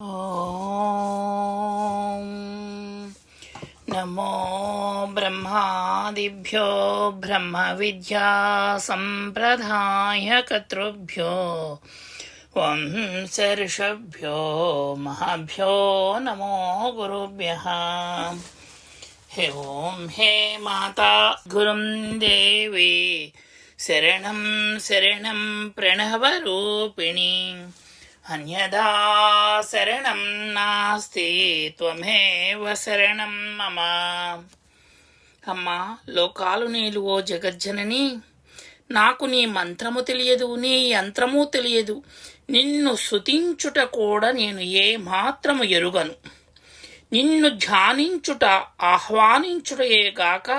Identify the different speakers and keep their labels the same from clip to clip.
Speaker 1: ॐ नमो ब्रह्मादिभ्यो ब्रह्मविद्यासम्प्रदायकर्तृभ्यो वंशर्षभ्यो महाभ्यो नमो गुरुभ्यः हे ॐ हे माता गुरुं देवी शरणं शरणं प्रणवरूपिणी అన్యదా శరణం నాస్తి త్వమేవ శరణం మమ. అమ్మా లోకాలు నీలు ఓ జగజ్జనని నాకు నీ మంత్రము తెలియదు నీ యంత్రము తెలియదు. నిన్ను శుతించుట కూడా నేను ఏ మాత్రము ఎరుగను. నిన్ను ధ్యానించుట ఆహ్వానించుటయేగాక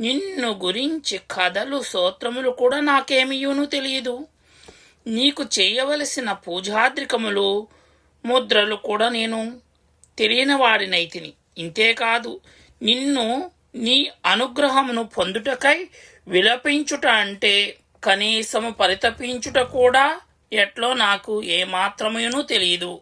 Speaker 1: నిన్ను గురించి కథలు సూత్రములు కూడా నాకేమీయూనూ తెలియదు. నీకు చేయవలసిన పూజాద్రికములు ముద్రలు కూడా నేను తెలియని వాడినైతిని ఇంతేకాదు నిన్ను నీ అనుగ్రహమును పొందుటకై విలపించుట అంటే కనీసము పరితపించుట కూడా ఎట్లో నాకు ఏమాత్రమేనూ తెలియదు.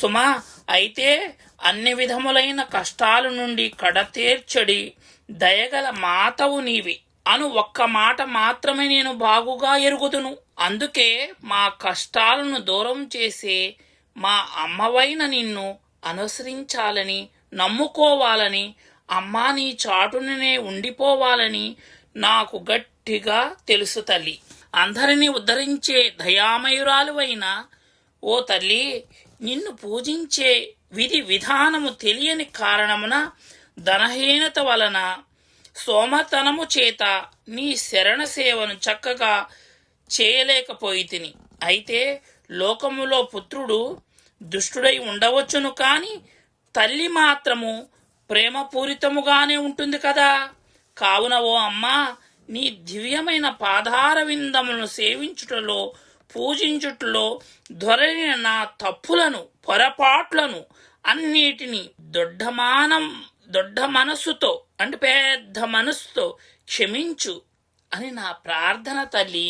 Speaker 1: సుమా అయితే అన్ని విధములైన కష్టాల నుండి కడతేర్చడి దయగల మాతవు నీవి. అను ఒక్క మాట మాత్రమే నేను బాగుగా ఎరుగుదును. అందుకే మా కష్టాలను దూరం చేసే మా అమ్మవైన నిన్ను అనుసరించాలని నమ్ముకోవాలని అమ్మా నీ చాటుననే ఉండిపోవాలని నాకు గట్టిగా తెలుసు తల్లి. అందరినీ ఉద్ధరించే దయామయురాలువైన ఓ తల్లి నిన్ను పూజించే విధి విధానము తెలియని కారణమున ధనహీనత వలన సోమతనము చేత నీ శరణ సేవను చక్కగా చేయలేకపోయి తిని అయితే లోకములో పుత్రుడు దుష్టుడై ఉండవచ్చును కాని తల్లి మాత్రము ప్రేమపూరితముగానే ఉంటుంది కదా. కావున ఓ అమ్మా నీ దివ్యమైన పాదార విందములను సేవించుటలో పూజించుటలో దొరైన నా తప్పులను పొరపాట్లను అన్నిటినీ దొడ్డమానం దొడ్డ మనస్సుతో అంటే పెద్ద మనస్సుతో క్షమించు అని నా ప్రార్థన తల్లి.